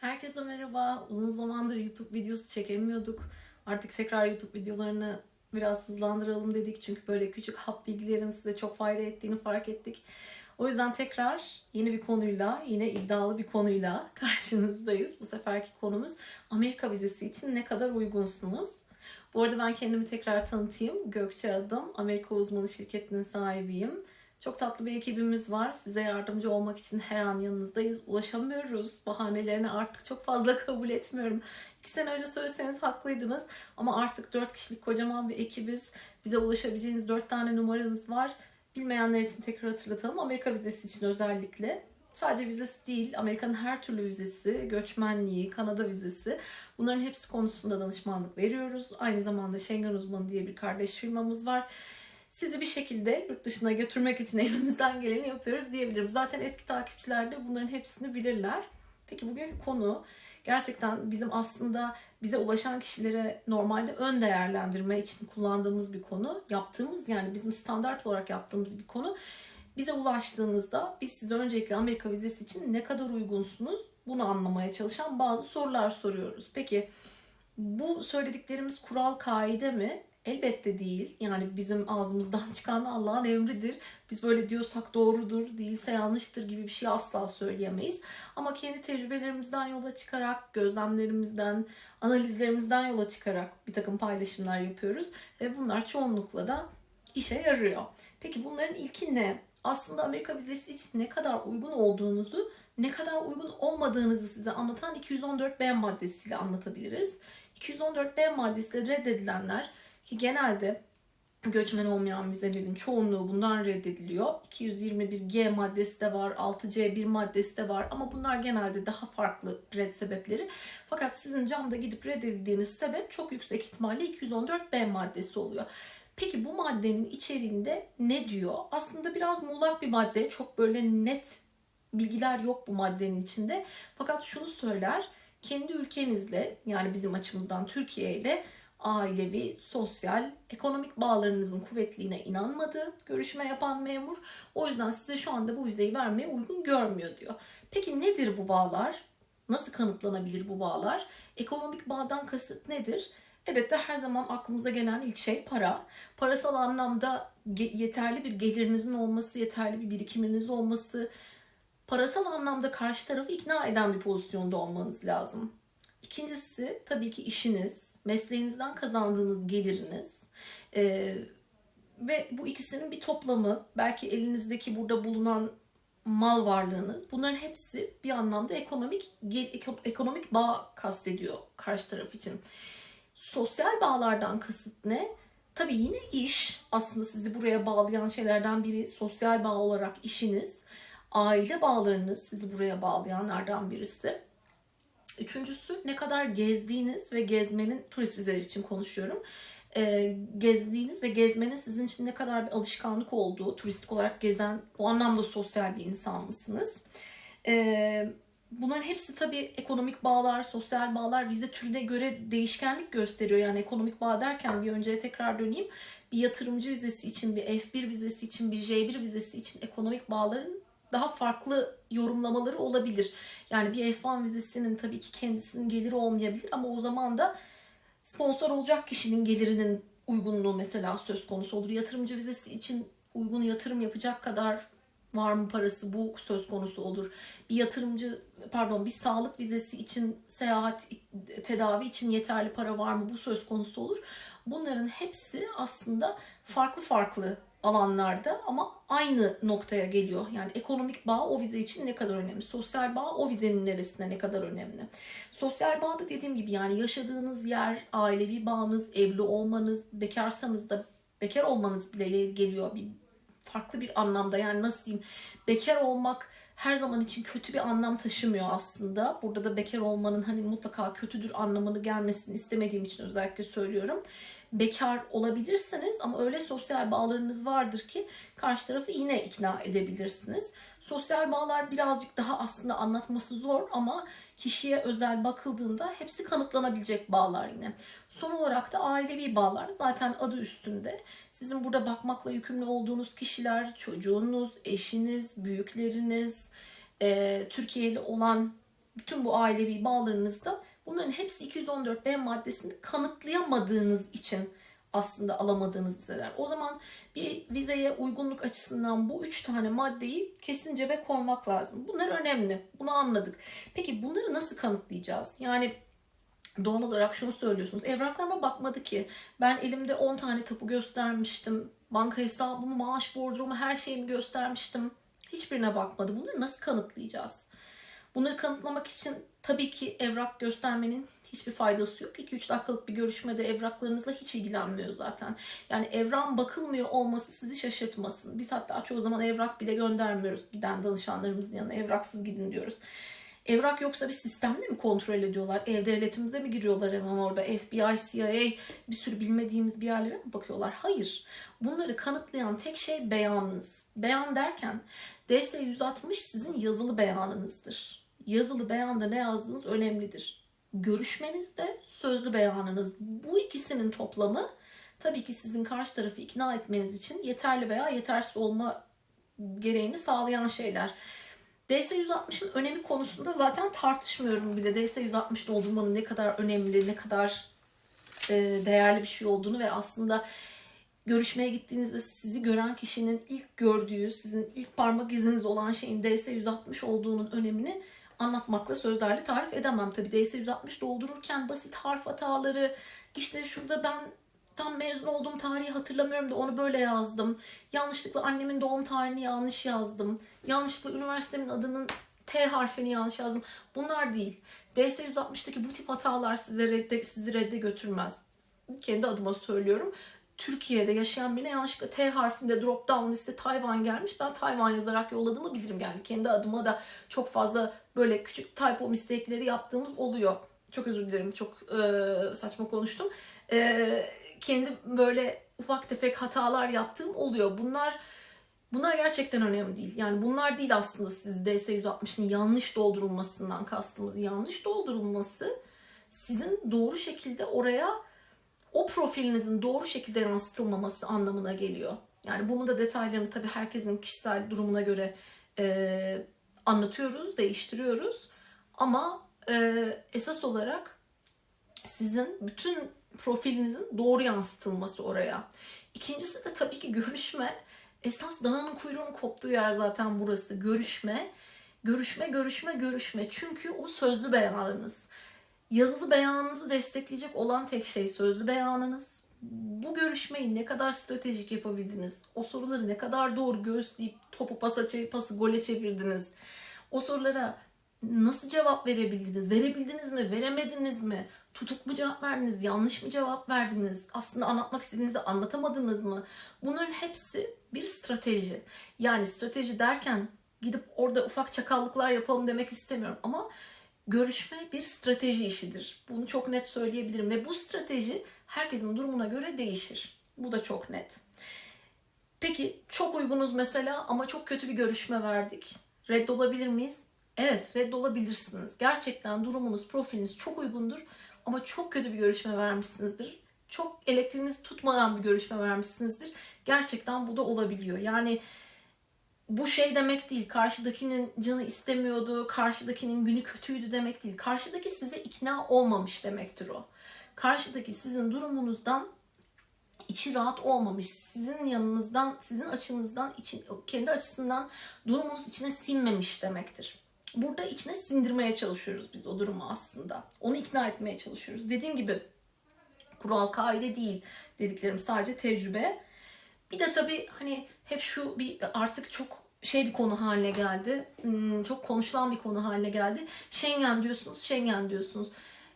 Herkese merhaba. Uzun zamandır YouTube videosu çekemiyorduk. Artık tekrar YouTube videolarını biraz hızlandıralım dedik. Çünkü böyle küçük hap bilgilerin size çok fayda ettiğini fark ettik. O yüzden tekrar yeni bir konuyla, yine iddialı bir konuyla karşınızdayız. Bu seferki konumuz Amerika vizesi için ne kadar uygunsunuz? Bu arada ben kendimi tekrar tanıtayım. Gökçe adım. Amerika uzmanı şirketinin sahibiyim. Çok tatlı bir ekibimiz var. Size yardımcı olmak için her an yanınızdayız. Ulaşamıyoruz. Bahanelerini artık çok fazla kabul etmiyorum. İki sene önce söyleseniz haklıydınız. Ama artık dört kişilik kocaman bir ekibiz. Bize ulaşabileceğiniz dört tane numaranız var. Bilmeyenler için tekrar hatırlatalım. Amerika vizesi için özellikle. Sadece vizesi değil, Amerika'nın her türlü vizesi, göçmenliği, Kanada vizesi bunların hepsi konusunda danışmanlık veriyoruz. Aynı zamanda Schengen uzmanı diye bir kardeş firmamız var sizi bir şekilde yurt dışına götürmek için elimizden geleni yapıyoruz diyebilirim. Zaten eski takipçiler de bunların hepsini bilirler. Peki bugünkü konu gerçekten bizim aslında bize ulaşan kişilere normalde ön değerlendirme için kullandığımız bir konu. Yaptığımız yani bizim standart olarak yaptığımız bir konu. Bize ulaştığınızda biz size öncelikle Amerika vizesi için ne kadar uygunsunuz bunu anlamaya çalışan bazı sorular soruyoruz. Peki bu söylediklerimiz kural kaide mi? Elbette değil. Yani bizim ağzımızdan çıkan Allah'ın emridir. Biz böyle diyorsak doğrudur, değilse yanlıştır gibi bir şey asla söyleyemeyiz. Ama kendi tecrübelerimizden yola çıkarak, gözlemlerimizden, analizlerimizden yola çıkarak bir takım paylaşımlar yapıyoruz. Ve bunlar çoğunlukla da işe yarıyor. Peki bunların ilki ne? Aslında Amerika vizesi için ne kadar uygun olduğunuzu, ne kadar uygun olmadığınızı size anlatan 214B maddesiyle anlatabiliriz. 214B maddesiyle reddedilenler ki genelde göçmen olmayan vizelerin çoğunluğu bundan reddediliyor. 221G maddesi de var, 6C1 maddesi de var ama bunlar genelde daha farklı red sebepleri. Fakat sizin camda gidip reddedildiğiniz sebep çok yüksek ihtimalle 214B maddesi oluyor. Peki bu maddenin içeriğinde ne diyor? Aslında biraz muğlak bir madde. Çok böyle net bilgiler yok bu maddenin içinde. Fakat şunu söyler. Kendi ülkenizle yani bizim açımızdan Türkiye ile ailevi, sosyal, ekonomik bağlarınızın kuvvetliğine inanmadı görüşme yapan memur. O yüzden size şu anda bu vizeyi vermeye uygun görmüyor diyor. Peki nedir bu bağlar? Nasıl kanıtlanabilir bu bağlar? Ekonomik bağdan kasıt nedir? Elbette her zaman aklımıza gelen ilk şey para. Parasal anlamda yeterli bir gelirinizin olması, yeterli bir birikiminizin olması, parasal anlamda karşı tarafı ikna eden bir pozisyonda olmanız lazım. İkincisi tabii ki işiniz, mesleğinizden kazandığınız geliriniz ee, ve bu ikisinin bir toplamı belki elinizdeki burada bulunan mal varlığınız bunların hepsi bir anlamda ekonomik ekonomik bağ kastediyor karşı taraf için. Sosyal bağlardan kasıt ne? Tabii yine iş aslında sizi buraya bağlayan şeylerden biri sosyal bağ olarak işiniz. Aile bağlarınız sizi buraya bağlayanlardan birisi. Üçüncüsü ne kadar gezdiğiniz ve gezmenin turist vizeleri için konuşuyorum. E, gezdiğiniz ve gezmenin sizin için ne kadar bir alışkanlık olduğu, turistik olarak gezen, o anlamda sosyal bir insan mısınız? E, bunların hepsi tabii ekonomik bağlar, sosyal bağlar vize türüne göre değişkenlik gösteriyor. Yani ekonomik bağ derken bir önceye tekrar döneyim. Bir yatırımcı vizesi için, bir F1 vizesi için, bir J1 vizesi için ekonomik bağların daha farklı yorumlamaları olabilir. Yani bir F1 vizesinin tabii ki kendisinin geliri olmayabilir ama o zaman da sponsor olacak kişinin gelirinin uygunluğu mesela söz konusu olur. Yatırımcı vizesi için uygun yatırım yapacak kadar var mı parası bu söz konusu olur. Bir yatırımcı pardon bir sağlık vizesi için seyahat tedavi için yeterli para var mı bu söz konusu olur. Bunların hepsi aslında farklı farklı alanlarda ama aynı noktaya geliyor. Yani ekonomik bağ o vize için ne kadar önemli? Sosyal bağ o vizenin neresinde ne kadar önemli? Sosyal bağ da dediğim gibi yani yaşadığınız yer, ailevi bağınız, evli olmanız, bekarsanız da bekar olmanız bile geliyor bir farklı bir anlamda. Yani nasıl diyeyim? Bekar olmak her zaman için kötü bir anlam taşımıyor aslında. Burada da bekar olmanın hani mutlaka kötüdür anlamını gelmesini istemediğim için özellikle söylüyorum bekar olabilirsiniz ama öyle sosyal bağlarınız vardır ki karşı tarafı yine ikna edebilirsiniz. Sosyal bağlar birazcık daha aslında anlatması zor ama kişiye özel bakıldığında hepsi kanıtlanabilecek bağlar yine. Son olarak da ailevi bağlar zaten adı üstünde. Sizin burada bakmakla yükümlü olduğunuz kişiler, çocuğunuz, eşiniz, büyükleriniz, Türkiye'li olan bütün bu ailevi bağlarınızda bunların hepsi 214B maddesini kanıtlayamadığınız için aslında alamadığınız vizeler. O zaman bir vizeye uygunluk açısından bu üç tane maddeyi kesin cebe koymak lazım. Bunlar önemli. Bunu anladık. Peki bunları nasıl kanıtlayacağız? Yani doğal olarak şunu söylüyorsunuz. Evraklarıma bakmadı ki. Ben elimde 10 tane tapu göstermiştim. Banka hesabımı, maaş borcumu, her şeyimi göstermiştim. Hiçbirine bakmadı. Bunları nasıl kanıtlayacağız? Bunları kanıtlamak için tabii ki evrak göstermenin hiçbir faydası yok. 2-3 dakikalık bir görüşmede evraklarınızla hiç ilgilenmiyor zaten. Yani evran bakılmıyor olması sizi şaşırtmasın. Biz hatta çoğu zaman evrak bile göndermiyoruz giden danışanlarımızın yanına. Evraksız gidin diyoruz. Evrak yoksa bir sistemde mi kontrol ediyorlar? Ev devletimize mi giriyorlar hemen orada? FBI, CIA bir sürü bilmediğimiz bir yerlere mi bakıyorlar? Hayır. Bunları kanıtlayan tek şey beyanınız. Beyan derken DS 160 sizin yazılı beyanınızdır. Yazılı beyanda ne yazdığınız önemlidir. Görüşmenizde sözlü beyanınız. Bu ikisinin toplamı tabii ki sizin karşı tarafı ikna etmeniz için yeterli veya yetersiz olma gereğini sağlayan şeyler. DS 160'ın önemi konusunda zaten tartışmıyorum bile. DS 160 doldurmanın ne kadar önemli, ne kadar e, değerli bir şey olduğunu ve aslında görüşmeye gittiğinizde sizi gören kişinin ilk gördüğü, sizin ilk parmak iziniz olan şeyin DS 160 olduğunun önemini anlatmakla sözlerle tarif edemem. Tabii DS 160 doldururken basit harf hataları, işte şurada ben tam mezun olduğum tarihi hatırlamıyorum da onu böyle yazdım. Yanlışlıkla annemin doğum tarihini yanlış yazdım. Yanlışlıkla üniversitemin adının T harfini yanlış yazdım. Bunlar değil. DS 160'daki bu tip hatalar size redde, sizi redde götürmez. Kendi adıma söylüyorum. Türkiye'de yaşayan birine yanlışlıkla T harfinde drop down liste Tayvan gelmiş. Ben Tayvan yazarak yolladığımı bilirim yani. Kendi adıma da çok fazla böyle küçük typo mistakleri yaptığımız oluyor. Çok özür dilerim. Çok e, saçma konuştum. E, kendi böyle ufak tefek hatalar yaptığım oluyor. Bunlar bunlar gerçekten önemli değil. Yani bunlar değil aslında siz DS 160'ın yanlış doldurulmasından kastımız. Yanlış doldurulması sizin doğru şekilde oraya o profilinizin doğru şekilde yansıtılmaması anlamına geliyor. Yani bunun da detaylarını tabii herkesin kişisel durumuna göre e, anlatıyoruz, değiştiriyoruz. Ama e, esas olarak sizin bütün profilinizin doğru yansıtılması oraya. İkincisi de tabii ki görüşme. Esas dananın kuyruğunun koptuğu yer zaten burası. Görüşme. Görüşme, görüşme, görüşme. Çünkü o sözlü beyanınız. Yazılı beyanınızı destekleyecek olan tek şey sözlü beyanınız. Bu görüşmeyi ne kadar stratejik yapabildiniz? O soruları ne kadar doğru göğüsleyip topu pasa, pası gole çevirdiniz? O sorulara nasıl cevap verebildiniz? Verebildiniz mi? Veremediniz mi? Tutuk mu cevap verdiniz? Yanlış mı cevap verdiniz? Aslında anlatmak istediğinizi anlatamadınız mı? Bunların hepsi bir strateji. Yani strateji derken gidip orada ufak çakallıklar yapalım demek istemiyorum ama görüşme bir strateji işidir. Bunu çok net söyleyebilirim ve bu strateji herkesin durumuna göre değişir. Bu da çok net. Peki çok uygunuz mesela ama çok kötü bir görüşme verdik. Reddolabilir miyiz? Evet reddolabilirsiniz. Gerçekten durumunuz, profiliniz çok uygundur ama çok kötü bir görüşme vermişsinizdir. Çok elektriğiniz tutmadan bir görüşme vermişsinizdir. Gerçekten bu da olabiliyor. Yani bu şey demek değil. Karşıdakinin canı istemiyordu, karşıdakinin günü kötüydü demek değil. Karşıdaki size ikna olmamış demektir o. Karşıdaki sizin durumunuzdan içi rahat olmamış. Sizin yanınızdan, sizin açınızdan, için, kendi açısından durumunuz içine sinmemiş demektir. Burada içine sindirmeye çalışıyoruz biz o durumu aslında. Onu ikna etmeye çalışıyoruz. Dediğim gibi kural kaide değil dediklerim sadece tecrübe. Bir de tabii hani hep şu bir artık çok şey bir konu haline geldi. Hmm, çok konuşulan bir konu haline geldi. Schengen diyorsunuz, Schengen diyorsunuz.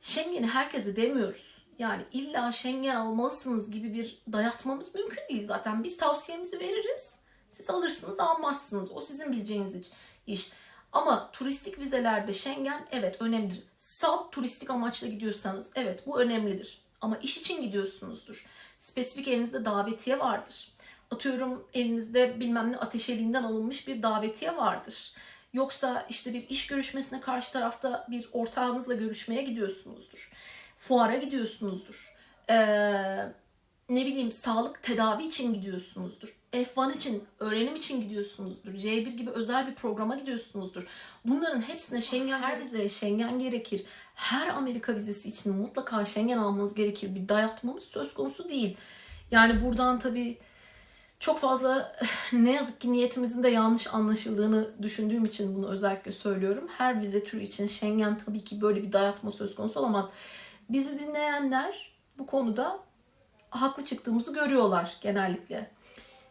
Schengen'i herkese demiyoruz. Yani illa Schengen almalısınız gibi bir dayatmamız mümkün değil zaten. Biz tavsiyemizi veririz. Siz alırsınız, almazsınız. O sizin bileceğiniz iş. Ama turistik vizelerde Schengen evet önemlidir. Salt turistik amaçla gidiyorsanız evet bu önemlidir. Ama iş için gidiyorsunuzdur. Spesifik elinizde davetiye vardır. Atıyorum elinizde bilmem ne ateşeliğinden alınmış bir davetiye vardır. Yoksa işte bir iş görüşmesine karşı tarafta bir ortağınızla görüşmeye gidiyorsunuzdur. Fuara gidiyorsunuzdur. Ee, ne bileyim sağlık tedavi için gidiyorsunuzdur. F1 için, öğrenim için gidiyorsunuzdur. C1 gibi özel bir programa gidiyorsunuzdur. Bunların hepsine Schengen, her vizeye Schengen gerekir. Her Amerika vizesi için mutlaka Schengen almanız gerekir. Bir dayatmamız söz konusu değil. Yani buradan tabii çok fazla ne yazık ki niyetimizin de yanlış anlaşıldığını düşündüğüm için bunu özellikle söylüyorum. Her vize türü için Schengen tabii ki böyle bir dayatma söz konusu olamaz. Bizi dinleyenler bu konuda haklı çıktığımızı görüyorlar genellikle.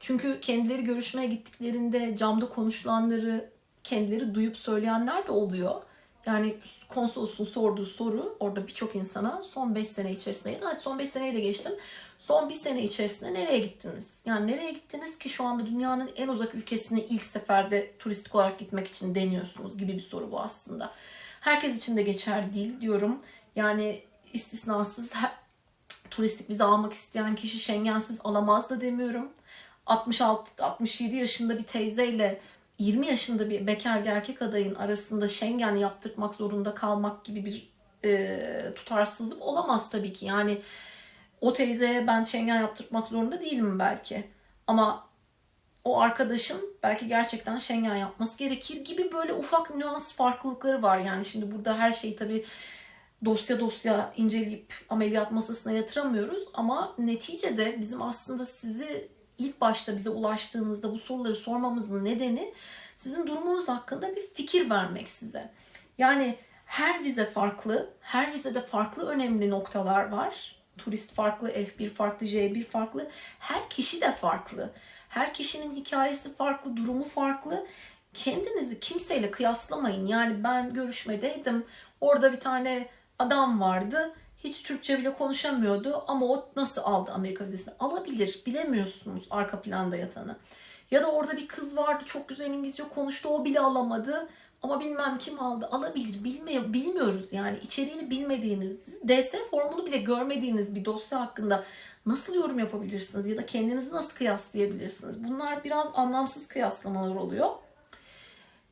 Çünkü kendileri görüşmeye gittiklerinde camda konuşulanları kendileri duyup söyleyenler de oluyor. Yani konsolosun sorduğu soru orada birçok insana son 5 sene içerisinde ya da hadi son 5 seneyi de geçtim. Son bir sene içerisinde nereye gittiniz? Yani nereye gittiniz ki şu anda dünyanın en uzak ülkesine ilk seferde turistik olarak gitmek için deniyorsunuz gibi bir soru bu aslında. Herkes için de geçerli değil diyorum. Yani istisnasız turistik vize almak isteyen kişi Schengensiz alamaz da demiyorum. 66 67 yaşında bir teyzeyle 20 yaşında bir bekar erkek adayın arasında Schengen yaptırmak zorunda kalmak gibi bir e, tutarsızlık olamaz tabii ki. Yani o teyzeye ben Schengen yaptırmak zorunda değilim belki. Ama o arkadaşın belki gerçekten Schengen yapması gerekir gibi böyle ufak nüans farklılıkları var. Yani şimdi burada her şeyi tabii dosya dosya inceleyip ameliyat masasına yatıramıyoruz ama neticede bizim aslında sizi ilk başta bize ulaştığınızda bu soruları sormamızın nedeni sizin durumunuz hakkında bir fikir vermek size. Yani her vize farklı, her vizede farklı önemli noktalar var. Turist farklı, F1 farklı, J1 farklı. Her kişi de farklı. Her kişinin hikayesi farklı, durumu farklı. Kendinizi kimseyle kıyaslamayın. Yani ben görüşmedeydim. Orada bir tane adam vardı. Hiç Türkçe bile konuşamıyordu ama o nasıl aldı Amerika vizesini? Alabilir. Bilemiyorsunuz arka planda yatanı. Ya da orada bir kız vardı çok güzel İngilizce konuştu o bile alamadı. Ama bilmem kim aldı. Alabilir. Bilmiyor, bilmiyoruz yani. içeriğini bilmediğiniz, DS formunu bile görmediğiniz bir dosya hakkında nasıl yorum yapabilirsiniz? Ya da kendinizi nasıl kıyaslayabilirsiniz? Bunlar biraz anlamsız kıyaslamalar oluyor.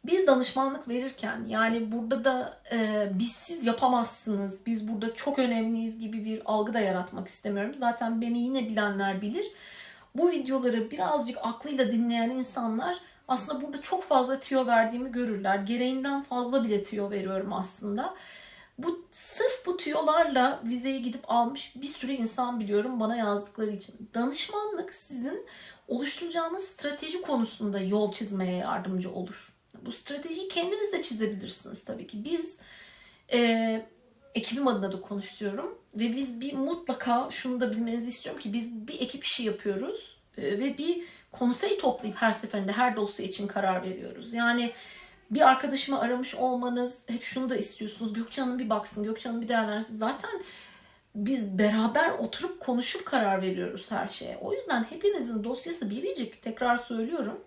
Biz danışmanlık verirken yani burada da e, biz siz yapamazsınız, biz burada çok önemliyiz gibi bir algı da yaratmak istemiyorum. Zaten beni yine bilenler bilir. Bu videoları birazcık aklıyla dinleyen insanlar aslında burada çok fazla tiyo verdiğimi görürler. Gereğinden fazla bile tiyo veriyorum aslında. Bu sırf bu tüyolarla vizeyi gidip almış bir sürü insan biliyorum bana yazdıkları için. Danışmanlık sizin oluşturacağınız strateji konusunda yol çizmeye yardımcı olur. Bu stratejiyi kendiniz de çizebilirsiniz tabii ki. Biz e, ekibim adına da konuşuyorum ve biz bir mutlaka şunu da bilmenizi istiyorum ki biz bir ekip işi yapıyoruz e, ve bir konsey toplayıp her seferinde her dosya için karar veriyoruz. Yani bir arkadaşımı aramış olmanız hep şunu da istiyorsunuz. Gökçe Hanım bir baksın, Gökçe Hanım bir değerlendirsin. Zaten biz beraber oturup konuşup karar veriyoruz her şeye. O yüzden hepinizin dosyası biricik. Tekrar söylüyorum.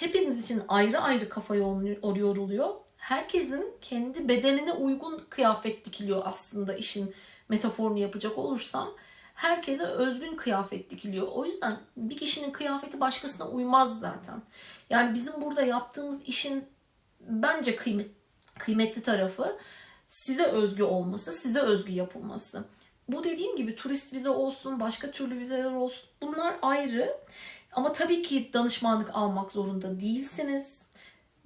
Hepimiz için ayrı ayrı kafa yoruluyor. Herkesin kendi bedenine uygun kıyafet dikiliyor aslında işin metaforunu yapacak olursam. Herkese özgün kıyafet dikiliyor. O yüzden bir kişinin kıyafeti başkasına uymaz zaten. Yani bizim burada yaptığımız işin bence kıymet, kıymetli tarafı size özgü olması, size özgü yapılması. Bu dediğim gibi turist vize olsun, başka türlü vizeler olsun bunlar ayrı. Ama tabii ki danışmanlık almak zorunda değilsiniz.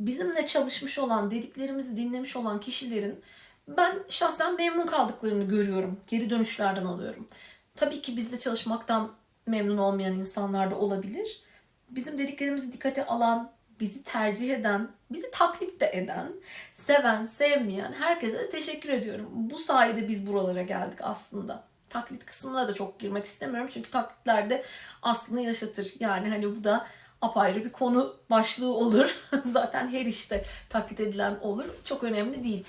Bizimle çalışmış olan, dediklerimizi dinlemiş olan kişilerin ben şahsen memnun kaldıklarını görüyorum. Geri dönüşlerden alıyorum. Tabii ki bizle çalışmaktan memnun olmayan insanlar da olabilir. Bizim dediklerimizi dikkate alan, bizi tercih eden, bizi taklit de eden, seven, sevmeyen herkese de teşekkür ediyorum. Bu sayede biz buralara geldik aslında. Taklit kısmına da çok girmek istemiyorum çünkü taklitlerde aslını yaşatır. Yani hani bu da apayrı bir konu başlığı olur. Zaten her işte taklit edilen olur. Çok önemli değil.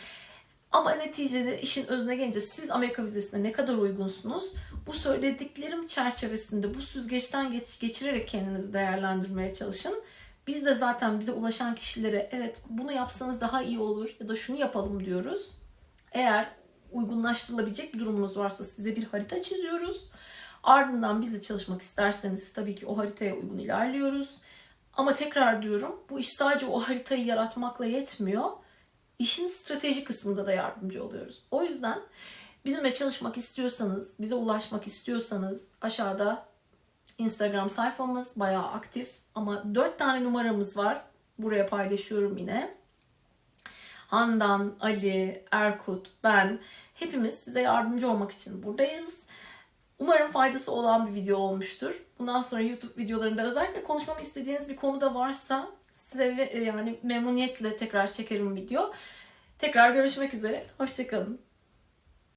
Ama neticede işin özüne gelince siz Amerika vizesine ne kadar uygunsunuz? Bu söylediklerim çerçevesinde bu süzgeçten geç, geçirerek kendinizi değerlendirmeye çalışın. Biz de zaten bize ulaşan kişilere evet bunu yapsanız daha iyi olur ya da şunu yapalım diyoruz. Eğer uygunlaştırılabilecek bir durumunuz varsa size bir harita çiziyoruz. Ardından bizle çalışmak isterseniz tabii ki o haritaya uygun ilerliyoruz. Ama tekrar diyorum bu iş sadece o haritayı yaratmakla yetmiyor. İşin strateji kısmında da yardımcı oluyoruz. O yüzden Bizimle çalışmak istiyorsanız, bize ulaşmak istiyorsanız aşağıda Instagram sayfamız bayağı aktif ama 4 tane numaramız var. Buraya paylaşıyorum yine. Handan, Ali, Erkut, ben hepimiz size yardımcı olmak için buradayız. Umarım faydası olan bir video olmuştur. Bundan sonra YouTube videolarında özellikle konuşmamı istediğiniz bir konu da varsa size yani memnuniyetle tekrar çekerim video. Tekrar görüşmek üzere. Hoşçakalın.